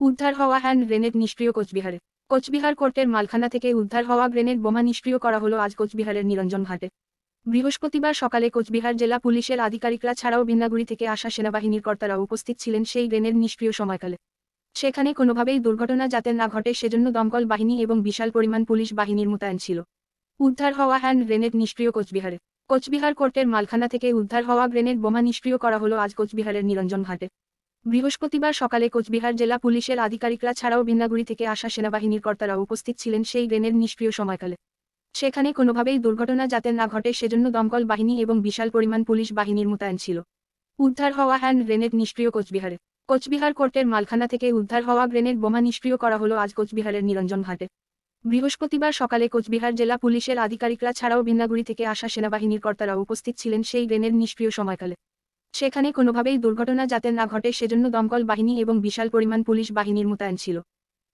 উদ্ধার হওয়া hand grenade নিষ্ক্রিয় কোচবিহারে। কোচবিহার কোর্টের মালখানা থেকে উদ্ধার হওয়া গ্রেনেড বোমা নিষ্ক্রিয় করা হলো আজ কোচবিহারের নিরঞ্জন ঘাটে। বৃহস্পতিবার সকালে কোচবিহার জেলা পুলিশের আধিকারিকরা ছাড়াও বিন্নাগুড়ি থেকে আসা সেনাবাহিনীর কর্তারা উপস্থিত ছিলেন সেই গ্রেনেড নিষ্ক্রিয় সময়কালে। সেখানে কোনোভাবেই দুর্ঘটনা যাতে না ঘটে সেজন্য দমকল বাহিনী এবং বিশাল পরিমাণ পুলিশ বাহিনীর মোতায়েন ছিল। উদ্ধার হওয়া হ্যান্ড গ্রেনেড নিষ্ক্রিয় কোচবিহারে। কোচবিহার কোর্টের মালখানা থেকে উদ্ধার হওয়া গ্রেনেড বোমা নিষ্ক্রিয় করা হলো আজ কোচবিহারের নিরঞ্জন ঘাটে। বৃহস্পতিবার সকালে কোচবিহার জেলা পুলিশের আধিকারিকরা ছাড়াও বিন্নাগুড়ি থেকে আসা সেনাবাহিনীর কর্তারা উপস্থিত ছিলেন সেই গ্রেনেড নিষ্ক্রিয় সময়কালে। সেখানে কোনোভাবেই দুর্ঘটনা যাতে না ঘটে সেজন্য দমকল বাহিনী এবং বিশাল পরিমাণ পুলিশ বাহিনীর মোতায়েন ছিল। উদ্ধার হওয়া হ্যান্ড গ্রেনেড নিষ্ক্রিয় কোচবিহারে। কোচবিহার কোর্টের মালখানা থেকে উদ্ধার হওয়া গ্রেনেড বোমা নিষ্ক্রিয় করা হলো আজ কোচবিহারের নিরঞ্জন ঘাটে। বৃহস্পতিবার সকালে কোচবিহার জেলা পুলিশের আধিকারিকরা ছাড়াও বিন্নাগুড়ি থেকে আসা সেনাবাহিনীর কর্তারা উপস্থিত ছিলেন সেই গ্রেনেড নিষ্ক্রিয় সময়কালে। সেখানে কোনোভাবেই দুর্ঘটনা যাতে না ঘটে সেজন্য দমকল বাহিনী এবং বিশাল পরিমাণ পুলিশ বাহিনীর মোতায়েন ছিল।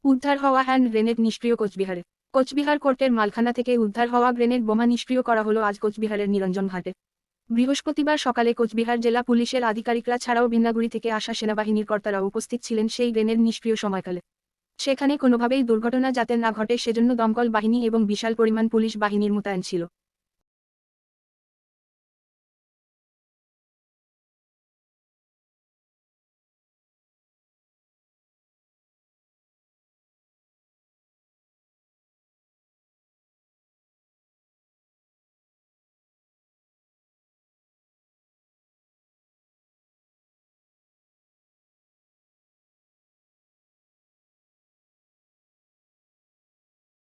উদ্ধার হওয়া হ্যান্ড গ্রেনেড নিষ্ক্রিয় কোচবিহারে। কোচবিহার কোর্টের মালখানা থেকে উদ্ধার হওয়া গ্রেনেড বোমা নিষ্ক্রিয় করা হলো আজ কোচবিহারের নিরঞ্জন ঘাটে। বৃহস্পতিবার সকালে কোচবিহার জেলা পুলিশের আধিকারিকরা ছাড়াও বিন্নাগুড়ি থেকে আসা সেনাবাহিনীর কর্তারা উপস্থিত ছিলেন সেই গ্রেনেড নিষ্ক্রিয় সময়কালে। সেখানে কোনোভাবেই দুর্ঘটনা যাতে না ঘটে সেজন্য দমকল বাহিনী এবং বিশাল পরিমাণ পুলিশ বাহিনীর মোতায়েন ছিল।